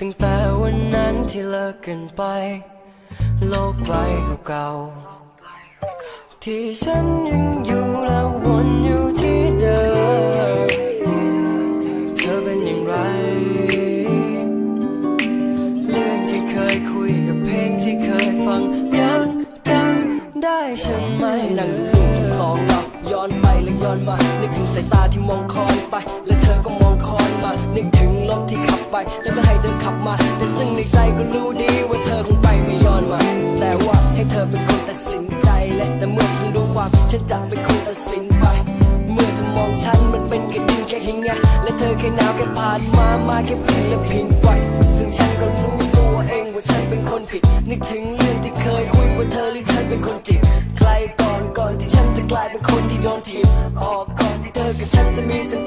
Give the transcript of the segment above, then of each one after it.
ตั้งแต่วันนั้นที่เลิกกันไป โลกใบเก่าๆที่ฉันยังอยู่และวนอยู่ที่เดิม เธอเป็นอย่างไร เรื่องที่เคยคุยกับเพลงที่เคยฟังยังจำได้ใช่ไหมนั่งดูดูสองเราย้อนไปและย้อนมา นึกถึงสายตาที่มองคอนไป และเธอก็มองคอนมา นึกถึงรถที่ขับไป แล้วก็ให้เธอ มา แต่ซึ่งในใจก็รู้ดีว่าเธอคงไปไม่ย้อนมา แต่ว่าให้เธอเป็นคนตัดสินใจและแต่เมื่อฉันรู้ความฉันจะเป็นคนตัดสินไป เมื่อเธอมองฉันมันเป็นแค่ดินแค่หินไงและเธอแค่หนาวแค่ผ่านมามาแค่เพียงและเพียงไฟซึ่งฉันก็รู้ตัวเองว่าฉันเป็นคนผิด นึกถึงเรื่องที่เคยคุยว่าเธอหรือฉันเป็นคนจิตใครก่อนก่อนที่ฉันจะกลายเป็นคนที่โดนถีบออกก่อนที่เธอกับฉันจะมีส้น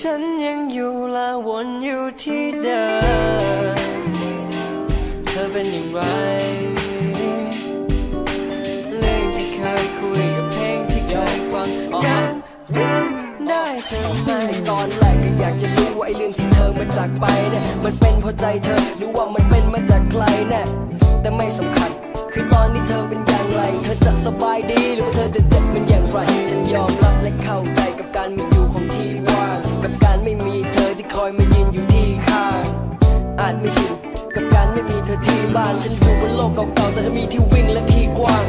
ฉันยังอยู่และวนอยู่ที่เดิม เธอเป็นอย่างไร เรื่องที่เคยคุยกับเพลงที่เคยฟังยังจำได้ใช่ไหมตอนแรกก็อยากจะรู้ว่าไอ้เรื่องที่เธอมาจากไปเนี่ยมันเป็นเพราะใจเธอหรือว่ามันเป็นมาจากใครแน่แต่ไม่สำคัญ คือตอนนี้เธอเป็นอย่างไร เธอจะสบายดีหรือว่าเธอจะเจ็บเป็นอย่างไร ฉันยอมรับและเข้าใจกับการมีอยู่ของที่ ไม่ชินกับการไม่มีเธอที่บ้าน ฉันอยู่บนโลกเก่าๆแต่เธอมีที่วิ่งและที่กว้าง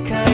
because